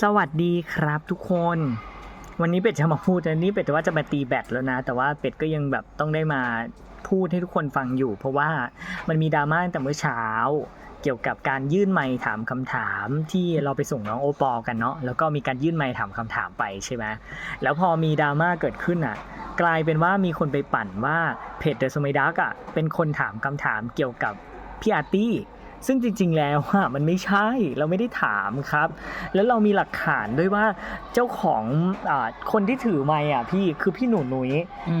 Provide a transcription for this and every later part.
สวัสดีครับทุกคน วันนี้เป็ดจะมาพูดอันนี้เป็ดว่าจะมาตีแบตแล้วนะ แต่ว่าเป็ดก็ยังแบบต้องได้มาพูดให้ทุกคนฟังอยู่ เพราะว่ามันมีดราม่าตั้งแต่เมื่อเช้า เกี่ยวกับการยื่นไมค์ถามคำถามที่เราไปส่งน้องโอปอลกันเนาะแล้วก็มีการยื่นไมค์ถามคำถามไปใช่ไหมแล้วพอมีดราม่าเกิดขึ้นอะ กลายเป็นว่ามีคนไปปั่นว่าเพจเดอะสมัยดักอะเป็นคนถามคำถามเกี่ยวกับพี่อาร์ตี้ ซึ่งจริง ๆ แล้วอะมันไม่ใช่เราไม่ได้ถามครับ แล้วเรามีหลักฐานด้วยว่าเจ้าของอาคนที่ถือไมค์อะพี่คือพี่หนูนุ้ย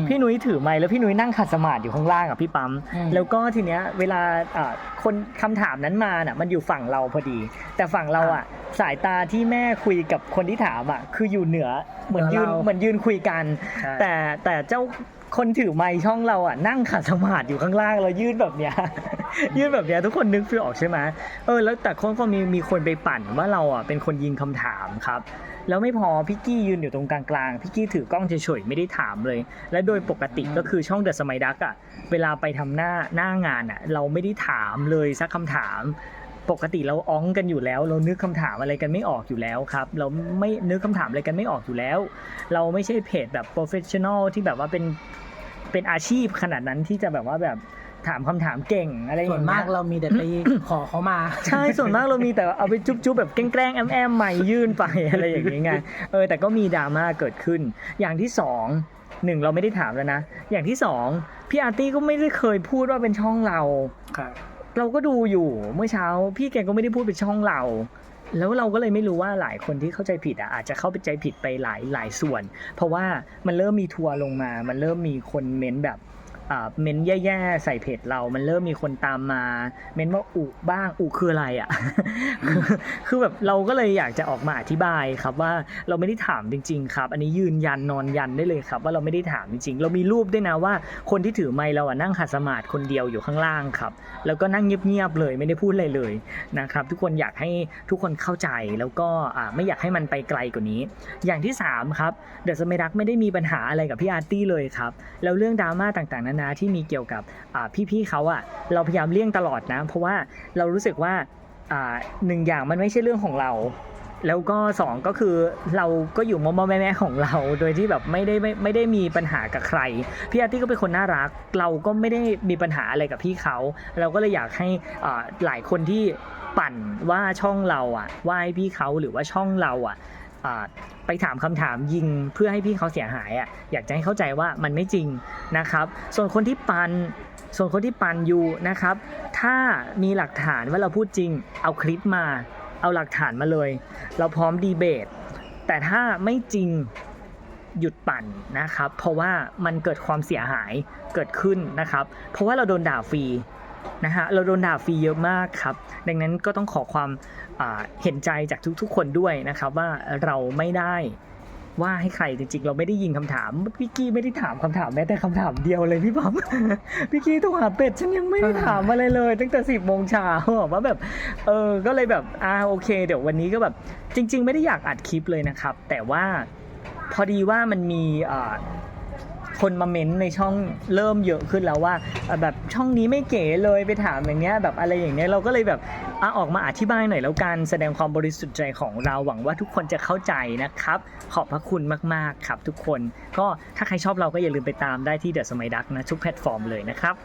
พี่นุ้ยถือไมค์แล้วพี่นุ้ยนั่งขัดสมาธิอยู่ข้างล่างอะพี่ปั๊มอืมแล้วก็ทีเนี้ยเวลาอ่าคนคำถามนั้นมาน่ะมันอยู่ฝั่งเราพอดี แต่ฝั่งเราอะสายตาที่แม่คุยกับคนที่ถามอะคืออยู่เหนือเหมือนยืนเหนือเราเหมือนยืนคุยกันใช่แต่แต่เจ้า คนถือไมค์ช่องเราอะนั่งขัดสมาธิอยู่ข้างล่างแล้วยื่นแบบเนี้ย ยื่นแบบเนี้ยทุกคนนึกฟีลออกใช่ไหมเออแล้วแต่คนก็มีมีคนไปปั่นว่าเราอะเป็นคนยิงคำถามครับแล้วไม่พอพี่กี้ยืนอยู่ตรงกลางๆพี่กี้ถือกล้องเฉยๆไม่ได้ถามเลย และโดยปกติก็คือช่องเดอะสมัยดักอะเวลาไปทำหน้าหน้างานอะเราไม่ได้ถามเลยสักคำถามปกติเราอ้องกันอยู่แล้ว เรานึกคำถามอะไรกันไม่ออกอยู่แล้วครับ เราไม่นึกคำถามอะไรกันไม่ออกอยู่แล้ว เราไม่ใช่เพจแบบโปรเฟชชั่นอลที่แบบว่าเป็น เป็นอาชีพขนาดนั้นที่จะแบบว่าแบบถามคำถามเก่งอะไรอย่าส่งวนเงี้มากยเรามีแต่ไป ขอเขามา ใช่ส่วนมากเรามีแต่เอาไปจุ๊บๆแบบแกล้งๆแอมๆใหม่ยื่นไป อะไรอย่างเงี้ยไงเออแต่ก็มีดราม่าเกิดขึ้น อย่างที่สองหนึ่งเราไม่ได้ถามแล้วนะ อย่างที่สองพี่อาร์ตี้ก็ไม่ได้เคยพูดว่าเป็นช่องเรา ครับ เราก็ดูอยู่เมื่อเช้า พี่แกก็ไม่ได้พูดเป็นช่องเรา แล้วเราก็เลยไม่รู้ว่าหลายคนที่เข้าใจผิดอะอาจจะเข้าไปใจผิดไปหลายหลายส่วน เพราะว่ามันเริ่มมีทัวร์ลงมา มันเริ่มมีคนเม้นแบบ เม้นแย่ๆใส่เพจเรา มันเริ่มมีคนตามมา เม้นว่าอุบ้างอุคืออะไรอะ คือแบบเราก็เลยอยากจะออกมาอธิบายครับว่าเราไม่ได้ถามจริง ๆ ครับ อันนี้ยืนยันนอนยันได้เลยครับ ว่าเราไม่ได้ถามจริงๆ เรามีรูปด้วยนะว่า คนที่ถือไมค์เราอะนั่งขัดสมาธิคนเดียวอยู่ข้างล่างครับ แล้วก็นั่งเงียบๆเลยไม่ได้พูดอะไรเลยนะครับ ทุกคนอยากให้ทุกคนเข้าใจแล้วก็ไม่อยากให้มันไปไกลกว่านี้ อย่างที่3ครับเดอะสมัยดักไม่ได้มีปัญหาอะไรกับพี่อาร์ตี้เลยครับแล้วเรื่องดราม่าต่างๆนานาที่มีเกี่ยวกับพี่ๆเขาอะเราพยายามเลี่ยงตลอดนะ เพราะว่าเรารู้สึกว่าหนึ่งอย่างมันไม่ใช่เรื่องของเรา แล้วก็สองก็คือเราก็อยู่มอมๆแม่ๆของเรา โดยที่แบบไม่ได้ไม่ไม่ได้มีปัญหากับใคร พี่อาร์ตี้ก็เป็นคนน่ารัก เราก็ไม่ได้มีปัญหาอะไรกับพี่เขา เราก็เลยอยากให้หลายคนที่ปั่นว่าช่องเราอะว่าให้พี่เขาหรือว่าช่องเราอะอ่า ไปถามคำถามยิงเพื่อให้พี่เขาเสียหายอะอยากจะให้เข้าใจว่ามันไม่จริงนะครับ ส่วนคนที่ปันส่วนคนที่ปันอยู่นะครับ ถ้ามีหลักฐานว่าเราพูดจริง เอาคลิปมา เอาหลักฐานมาเลย เราพร้อมดีเบต แต่ถ้าไม่จริงหยุดปั่นนะครับ เพราะว่ามันเกิดความเสียหายเกิดขึ้นนะครับ เพราะว่าเราโดนด่าฟรี นะฮะเราโดนด่าฟรีเยอะมากครับ ดังนั้นก็ต้องขอความเห็นใจจากทุกๆ คนด้วยนะครับว่าเราไม่ได้ว่าให้ใครจริงๆ เราไม่ได้ยิงคำถามพี่กี้ไม่ได้ถามคำถามแม้แต่คำถามเดียวเลยพี่ปั๊มพี่กี้โทรหาเป็ดฉันยังไม่ได้ถามอะไรเลย ตั้งแต่สิบโมงเช้าว่าแบบเออก็เลยแบบอ่าโอเค เดี๋ยววันนี้ก็แบบจริง ๆ ไม่ได้อยากอัดคลิปเลยนะครับ แต่ว่าพอดีว่ามันมี คนมาเม้นในช่องเริ่มเยอะขึ้นแล้วว่าแบบช่องนี้ไม่เก๋เลยไปถามอย่างเงี้ยแบบอะไรอย่างเงี้ยเราก็เลยแบบอะออกมาอธิบายหน่อยแล้วกันแสดงความบริสุทธิ์ใจของเราหวังว่าทุกคนจะเข้าใจนะครับ ขอบพระคุณมากๆครับทุกคน ก็ถ้าใครชอบเราก็อย่าลืมไปตามได้ที่เดอะสมัยดักนะทุกแพลตฟอร์มเลยนะครับ